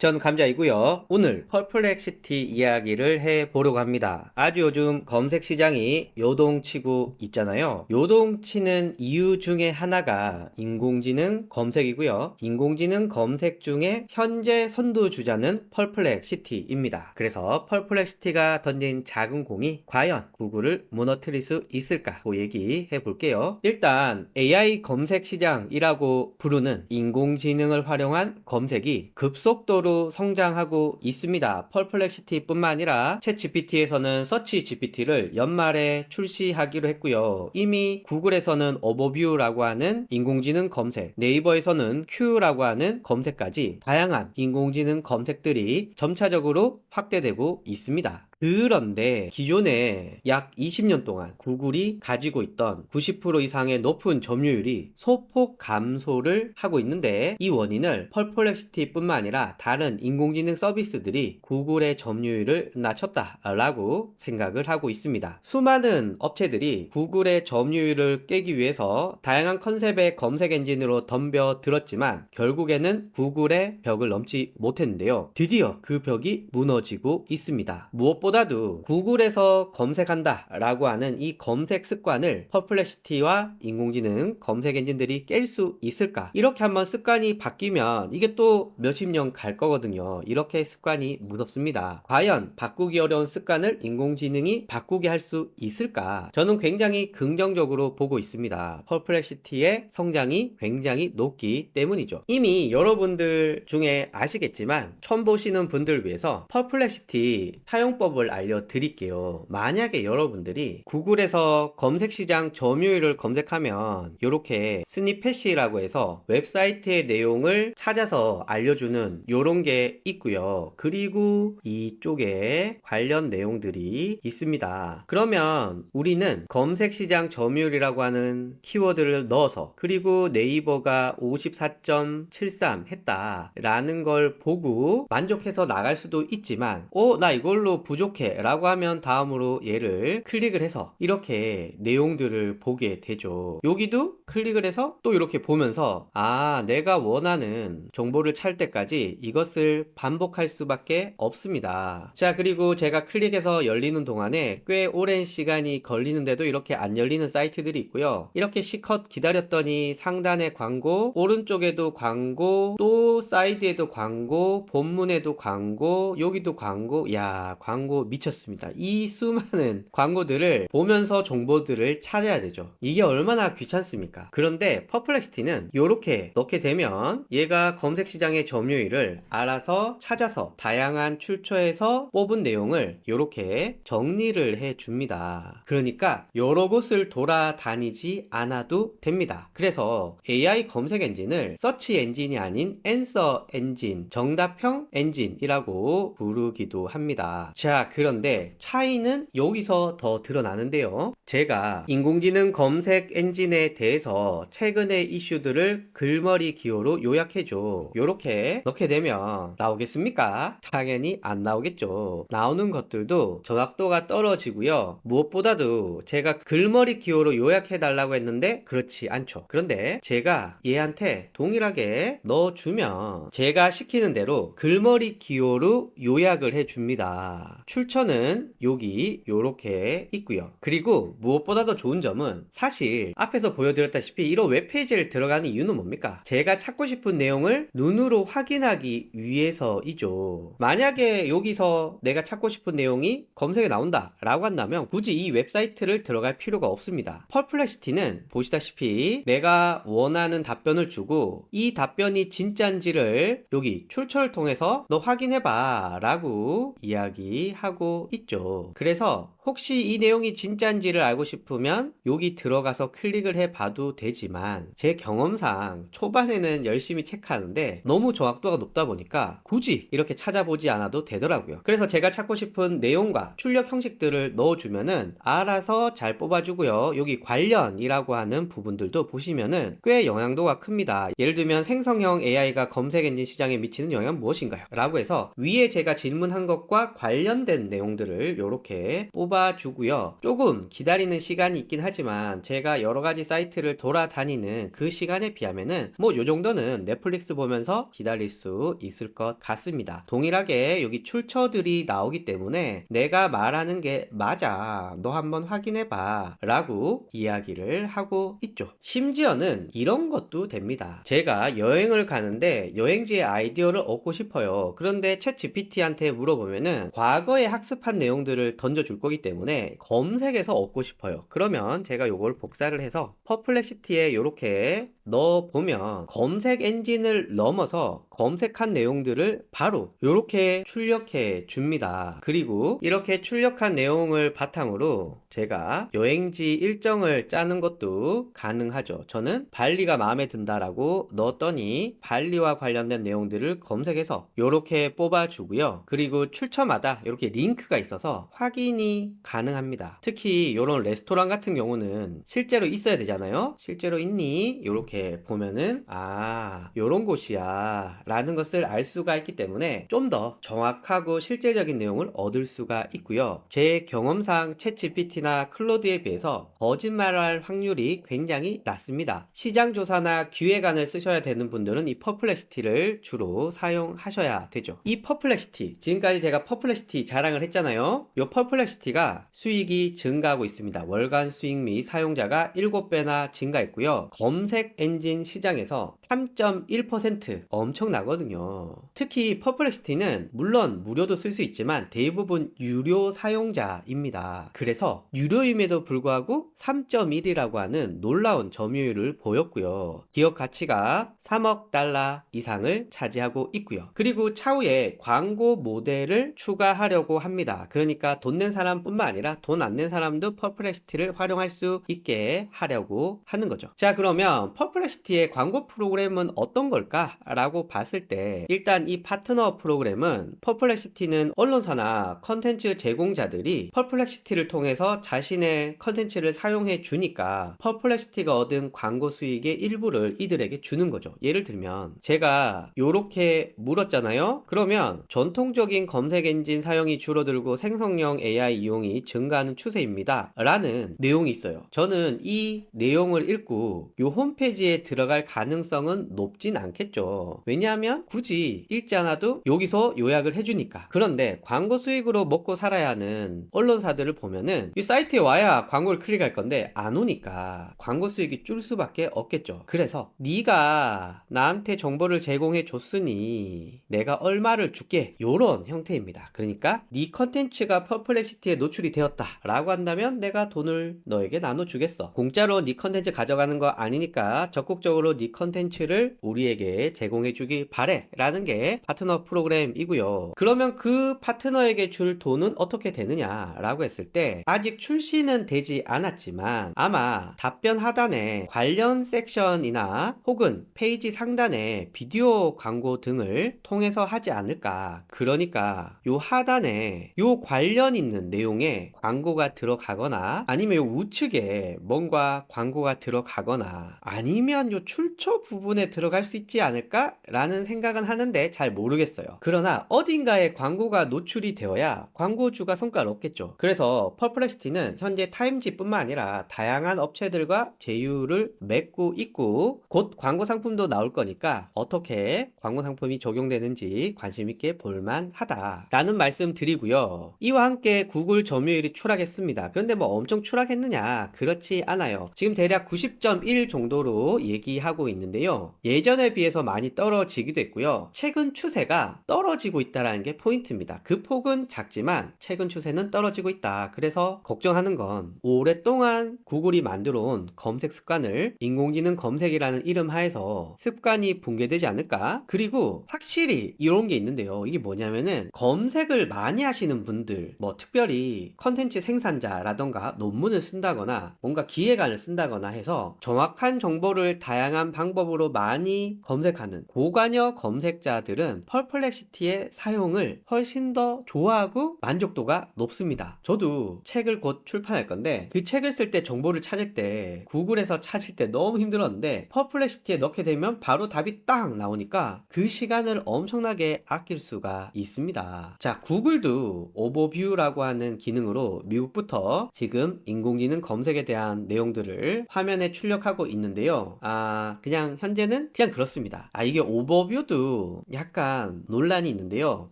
전 감자이고요. 오늘 펄플렉시티 이야기를 해보려고 합니다. 아주 요즘 검색 시장이 요동치고 있잖아요. 요동치는 이유 중에 하나가 인공지능 검색이고요. 인공지능 검색 중에 현재 선두주자는 펄플렉시티입니다. 그래서 펄플렉시티가 던진 작은 공이 과연 구글을 무너뜨릴 수 있을까? 고 얘기해 볼게요. 일단 AI 검색 시장이라고 부르는 인공지능을 활용한 검색이 급속도로 성장하고 있습니다. 펄플렉시티뿐만 아니라 챗 GPT에서는 서치 GPT를 연말에 출시하기로 했고요. 이미 구글에서는 오버뷰라고 하는 인공지능 검색, 네이버에서는 Q라고 하는 검색까지 다양한 인공지능 검색들이 점차적으로 확대되고 있습니다. 그런데 기존에 약 20년 동안 구글이 가지고 있던 90% 이상의 높은 점유율이 소폭 감소를 하고 있는데 이 원인을 펄플렉시티뿐만 아니라 다른 인공지능 서비스들이 구글의 점유율을 낮췄다라고 생각을 하고 있습니다. 수많은 업체들이 구글의 점유율을 깨기 위해서 다양한 컨셉의 검색 엔진으로 덤벼 들었지만 결국에는 구글의 벽을 넘지 못했는데요. 드디어 그 벽이 무너지고 있습니다. 무엇보다 보다도 구글에서 검색한다 라고 하는 이 검색 습관을 퍼플렉시티와 인공지능 검색 엔진들이 깰 수 있을까? 이렇게 한번 습관이 바뀌면 이게 또 몇십 년 갈 거거든요. 이렇게 습관이 무섭습니다. 과연 바꾸기 어려운 습관을 인공지능이 바꾸게 할 수 있을까? 저는 굉장히 긍정적으로 보고 있습니다. 퍼플렉시티의 성장이 굉장히 높기 때문이죠. 이미 여러분들 중에 아시겠지만 처음 보시는 분들 위해서 퍼플렉시티 사용법을 알려드릴게요. 만약에 여러분들이 구글에서 검색 시장 점유율을 검색하면 이렇게 스니펫이라고 해서 웹사이트의 내용을 찾아서 알려주는 이런 게 있고요. 그리고 이쪽에 관련 내용들이 있습니다. 그러면 우리는 검색 시장 점유율이라고 하는 키워드를 넣어서 그리고 네이버가 54.73 했다라는 걸 보고 만족해서 나갈 수도 있지만 어, 나 이걸로 부족 해 라고 하면 다음으로 얘를 클릭을 해서 이렇게 내용들을 보게 되죠. 여기도 클릭을 해서 또 이렇게 보면서 아, 내가 원하는 정보를 찾을 때까지 이것을 반복할 수밖에 없습니다. 자, 그리고 제가 클릭해서 열리는 동안에 꽤 오랜 시간이 걸리는데도 이렇게 안 열리는 사이트들이 있고요. 이렇게 시컷 기다렸더니 상단에 광고, 오른쪽에도 광고, 또 사이드에도 광고, 본문에도 광고, 여기도 광고, 야, 광고 미쳤습니다. 이 수많은 광고들을 보면서 정보들을 찾아야 되죠. 이게 얼마나 귀찮습니까? 그런데 퍼플렉시티는 이렇게 넣게 되면 얘가 검색 시장의 점유율을 알아서 찾아서 다양한 출처에서 뽑은 내용을 이렇게 정리를 해 줍니다. 그러니까 여러 곳을 돌아다니지 않아도 됩니다. 그래서 AI 검색 엔진을 서치 엔진이 아닌 앤서 엔진, 정답형 엔진이라고 부르기도 합니다. 자, 그런데 차이는 여기서 더 드러나는데요. 제가 인공지능 검색 엔진에 대해서 최근의 이슈들을 글머리 기호로 요약해줘. 요렇게 넣게 되면 나오겠습니까? 당연히 안 나오겠죠. 나오는 것들도 정확도가 떨어지고요. 무엇보다도 제가 글머리 기호로 요약해달라고 했는데 그렇지 않죠. 그런데 제가 얘한테 동일하게 넣어주면 제가 시키는 대로 글머리 기호로 요약을 해줍니다. 출처는 여기 요렇게 있고요. 그리고 무엇보다도 좋은 점은 사실 앞에서 보여드렸다시피 이런 웹페이지를 들어가는 이유는 뭡니까? 제가 찾고 싶은 내용을 눈으로 확인하기 위해서이죠. 만약에 여기서 내가 찾고 싶은 내용이 검색에 나온다 라고 한다면 굳이 이 웹사이트를 들어갈 필요가 없습니다. 펄플렉시티는 보시다시피 내가 원하는 답변을 주고 이 답변이 진짜인지를 여기 출처를 통해서 너 확인해봐 라고 이야기 하고 있죠. 그래서 혹시 이 내용이 진짜인지를 알고 싶으면 여기 들어가서 클릭을 해 봐도 되지만 제 경험상 초반에는 열심히 체크하는데 너무 정확도가 높다 보니까 굳이 이렇게 찾아보지 않아도 되더라고요. 그래서 제가 찾고 싶은 내용과 출력 형식들을 넣어주면은 알아서 잘 뽑아주고요. 여기 관련이라고 하는 부분들도 보시면은 꽤 영향도가 큽니다. 예를 들면 생성형 AI가 검색 엔진 시장에 미치는 영향은 무엇인가요? 라고 해서 위에 제가 질문한 것과 관련된 관련된 내용들을 이렇게 뽑아주고요. 조금 기다리는 시간이 있긴 하지만 제가 여러 가지 사이트를 돌아다니는 그 시간에 비하면은 뭐 요 정도는 넷플릭스 보면서 기다릴 수 있을 것 같습니다. 동일하게 여기 출처들이 나오기 때문에 내가 말하는 게 맞아. 너 한번 확인해 봐. 라고 이야기를 하고 있죠. 심지어는 이런 것도 됩니다. 제가 여행을 가는데 여행지의 아이디어를 얻고 싶어요. 그런데 챗 GPT한테 물어보면은 과거에 학습한 내용들을 던져줄 거기 때문에 검색해서 얻고 싶어요. 그러면 제가 요걸 복사를 해서 퍼플렉시티에 이렇게 넣어 보면 검색 엔진을 넘어서 검색한 내용들을 바로 이렇게 출력해 줍니다. 그리고 이렇게 출력한 내용을 바탕으로 제가 여행지 일정을 짜는 것도 가능하죠. 저는 발리가 마음에 든다라고 넣었더니 발리와 관련된 내용들을 검색해서 이렇게 뽑아주고요. 그리고 출처마다 이렇게 링크가 있어서 확인이 가능합니다. 특히 이런 레스토랑 같은 경우는 실제로 있어야 되잖아요. 실제로 있니? 이렇게 보면은 아 이런 곳이야 라는 것을 알 수가 있기 때문에 좀 더 정확하고 실제적인 내용을 얻을 수가 있고요. 제 경험상 챗GPT나 클로드에 비해서 거짓말할 확률이 굉장히 낮습니다. 시장 조사나 기획안을 쓰셔야 되는 분들은 이 퍼플렉시티를 주로 사용하셔야 되죠. 이 퍼플렉시티 지금까지 제가 퍼플렉시티 자랑을 했잖아요. 이 퍼플렉시티가 수익이 증가하고 있습니다. 월간 수익 및 사용자가 7배나 증가했고요. 검색 엔진 시장에서 3.1% 엄청나거든요. 특히 퍼플렉시티는 물론 무료도 쓸 수 있지만 대부분 유료 사용자입니다. 그래서 유료임에도 불구하고 3.1이라고 하는 놀라운 점유율을 보였고요. 기업 가치가 3억 달러 이상을 차지하고 있고요. 그리고 차후에 광고 모델을 추가하려고 합니다. 그러니까 돈 낸 사람뿐만 아니라 돈 안 낸 사람도 퍼플렉시티를 활용할 수 있게 하려고 하는 거죠. 자, 그러면 퍼플렉시티의 광고 프로그램은 어떤 걸까? 라고 봤을 때 일단 이 파트너 프로그램은 퍼플렉시티는 언론사나 컨텐츠 제공자들이 퍼플렉시티를 통해서 자신의 컨텐츠를 사용해 주니까 퍼플렉시티가 얻은 광고 수익의 일부를 이들에게 주는 거죠. 예를 들면 제가 요렇게 물었잖아요. 그러면 전통적인 검색 엔진 사용이 줄어들고 생성형 AI 이용이 증가하는 추세입니다. 라는 내용이 있어요. 저는 이 내용을 읽고 요 홈페이지 에 들어갈 가능성은 높진 않겠죠. 왜냐하면 굳이 읽지 않아도 여기서 요약을 해주니까. 그런데 광고 수익으로 먹고 살아야 하는 언론사들을 보면은 이 사이트에 와야 광고를 클릭할 건데 안 오니까 광고 수익이 줄 수밖에 없겠죠. 그래서 네가 나한테 정보를 제공해 줬으니 내가 얼마를 줄게 요런 형태입니다. 그러니까 네 컨텐츠가 퍼플렉시티에 노출이 되었다 라고 한다면 내가 돈을 너에게 나눠주겠어. 공짜로 네 컨텐츠 가져가는 거 아니니까 적극적으로 네 컨텐츠를 우리에게 제공해 주길 바래 라는 게 파트너 프로그램이고요. 그러면 그 파트너에게 줄 돈은 어떻게 되느냐 라고 했을 때 아직 출시는 되지 않았지만 아마 답변 하단에 관련 섹션이나 혹은 페이지 상단에 비디오 광고 등을 통해서 하지 않을까. 그러니까 요 하단에 요 관련 있는 내용에 광고가 들어가거나 아니면 요 우측에 뭔가 광고가 들어가거나 아니면 요 출처 부분에 들어갈 수 있지 않을까? 라는 생각은 하는데 잘 모르겠어요. 그러나 어딘가에 광고가 노출이 되어야 광고주가 성과를 얻겠죠. 그래서 퍼플렉시티는 현재 타임지뿐만 아니라 다양한 업체들과 제휴를 맺고 있고 곧 광고 상품도 나올 거니까 어떻게 광고 상품이 적용되는지 관심 있게 볼만하다. 라는 말씀 드리고요. 이와 함께 구글 점유율이 추락했습니다. 그런데 뭐 엄청 추락했느냐? 그렇지 않아요. 지금 대략 90.1 정도로 얘기하고 있는데요. 예전에 비해서 많이 떨어지기도 했고요. 최근 추세가 떨어지고 있다라는 게 포인트입니다. 그 폭은 작지만 최근 추세는 떨어지고 있다. 그래서 걱정하는 건 오랫동안 구글이 만들어 온 검색 습관을 인공지능 검색이라는 이름 하에서 습관이 붕괴되지 않을까? 그리고 확실히 이런 게 있는데요. 이게 뭐냐면은 검색을 많이 하시는 분들, 뭐 특별히 컨텐츠 생산자라던가 논문을 쓴다거나 뭔가 기획안을 쓴다거나 해서 정확한 정보를 정보를 다양한 방법으로 많이 검색하는 고관여 검색자들은 펄플렉시티의 사용을 훨씬 더 좋아하고 만족도가 높습니다. 저도 책을 곧 출판할 건데 그 책을 쓸 때 정보를 찾을 때 구글에서 찾을 때 너무 힘들었는데 펄플렉시티에 넣게 되면 바로 답이 딱 나오니까 그 시간을 엄청나게 아낄 수가 있습니다. 자, 구글도 오버뷰라고 하는 기능으로 미국부터 지금 인공지능 검색에 대한 내용들을 화면에 출력하고 있는데요. 아, 그냥 현재는 그냥 그렇습니다. 아, 이게 오버뷰도 약간 논란이 있는데요.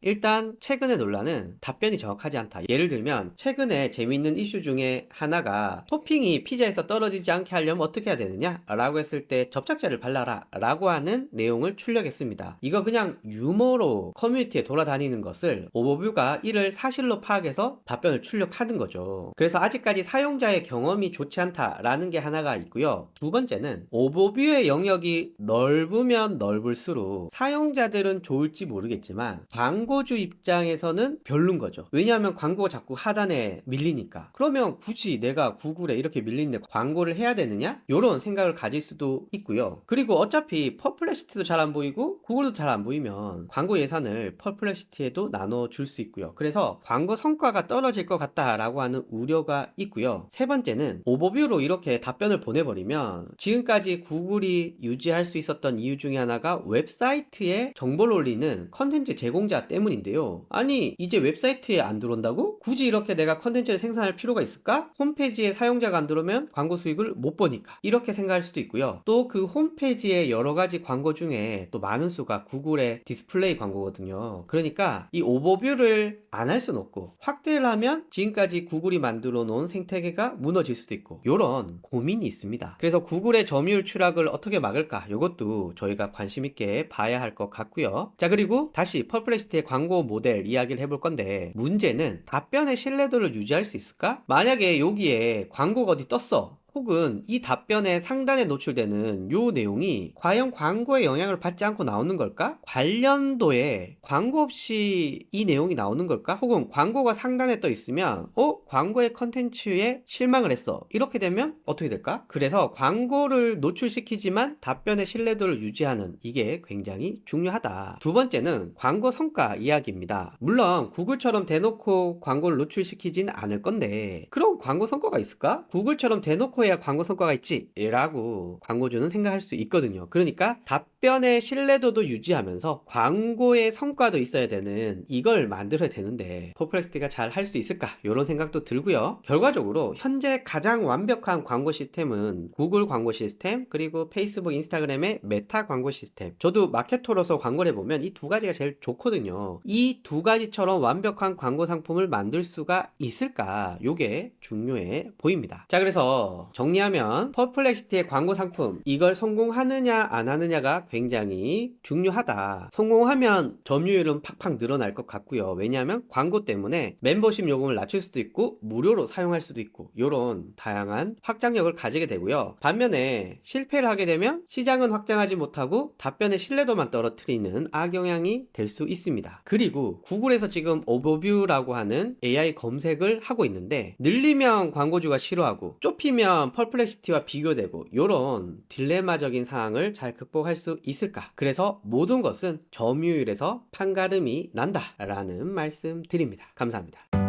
일단 최근의 논란은 답변이 정확하지 않다. 예를 들면 최근에 재미있는 이슈 중에 하나가 토핑이 피자에서 떨어지지 않게 하려면 어떻게 해야 되느냐? 라고 했을 때 접착제를 발라라 라고 하는 내용을 출력했습니다. 이거 그냥 유머로 커뮤니티에 돌아다니는 것을 오버뷰가 이를 사실로 파악해서 답변을 출력하는 거죠. 그래서 아직까지 사용자의 경험이 좋지 않다라는 게 하나가 있고요. 두 번째는 오 버뷰의 영역이 넓으면 넓을수록 사용자들은 좋을지 모르겠지만 광고주 입장에서는 별론 거죠. 왜냐하면 광고가 자꾸 하단에 밀리니까. 그러면 굳이 내가 구글에 이렇게 밀리는데 광고를 해야 되느냐? 이런 생각을 가질 수도 있고요. 그리고 어차피 퍼플렉시티도 잘 안 보이고 구글도 잘 안 보이면 광고 예산을 퍼플렉시티에도 나눠 줄 수 있고요. 그래서 광고 성과가 떨어질 것 같다라고 하는 우려가 있고요. 세 번째는 오버뷰로 이렇게 답변을 보내버리면 지금까지 구글이 유지할 수 있었던 이유 중에 하나가 웹사이트에 정보를 올리는 컨텐츠 제공자 때문인데요. 아니 이제 웹사이트에 안 들어온다고? 굳이 이렇게 내가 컨텐츠를 생산할 필요가 있을까? 홈페이지에 사용자가 안 들어오면 광고 수익을 못 보니까 이렇게 생각할 수도 있고요. 또 그 홈페이지에 여러 가지 광고 중에 또 많은 수가 구글의 디스플레이 광고거든요. 그러니까 이 오버뷰를 안 할 수는 없고 확대를 하면 지금까지 구글이 만들어 놓은 생태계가 무너질 수도 있고 이런 고민이 있습니다. 그래서 구글의 점유 율 추락을 어떻게 막을까? 이것도 저희가 관심 있게 봐야 할 것 같고요. 자 그리고 다시 퍼플렉시티의 광고 모델 이야기를 해볼 건데 문제는 답변의 신뢰도를 유지할 수 있을까? 만약에 여기에 광고가 어디 떴어. 혹은 이 답변의 상단에 노출되는 요 내용이 과연 광고에 영향을 받지 않고 나오는 걸까? 관련도에 광고 없이 이 내용이 나오는 걸까? 혹은 광고가 상단에 떠 있으면 어? 광고의 컨텐츠에 실망을 했어. 이렇게 되면 어떻게 될까? 그래서 광고를 노출시키지만 답변의 신뢰도를 유지하는 이게 굉장히 중요하다. 두 번째는 광고 성과 이야기입니다. 물론 구글처럼 대놓고 광고를 노출시키진 않을 건데 그럼 광고 성과가 있을까? 구글처럼 대놓고 해야 광고 성과가 있지 라고 광고주는 생각할 수 있거든요. 그러니까 답변의 신뢰도도 유지하면서 광고의 성과도 있어야 되는 이걸 만들어야 되는데 퍼플렉시티가 잘 할 수 있을까? 이런 생각도 들고요. 결과적으로 현재 가장 완벽한 광고 시스템은 구글 광고 시스템 그리고 페이스북 인스타그램의 메타 광고 시스템 저도 마케터로서 광고를 해보면 이 두 가지가 제일 좋거든요. 이 두 가지처럼 완벽한 광고 상품을 만들 수가 있을까? 요게 중요해 보입니다. 자 그래서 정리하면 퍼플렉시티의 광고 상품 이걸 성공하느냐 안 하느냐가 굉장히 중요하다. 성공하면 점유율은 팍팍 늘어날 것 같고요. 왜냐하면 광고 때문에 멤버십 요금을 낮출 수도 있고 무료로 사용할 수도 있고 이런 다양한 확장력을 가지게 되고요. 반면에 실패를 하게 되면 시장은 확장하지 못하고 답변의 신뢰도만 떨어뜨리는 악영향이 될 수 있습니다. 그리고 구글에서 지금 오버뷰라고 하는 AI 검색을 하고 있는데 늘리면 광고주가 싫어하고 좁히면 펄플렉시티와 비교되고 이런 딜레마적인 상황을 잘 극복할 수 있을까? 그래서 모든 것은 점유율에서 판가름이 난다라는 말씀 드립니다. 감사합니다.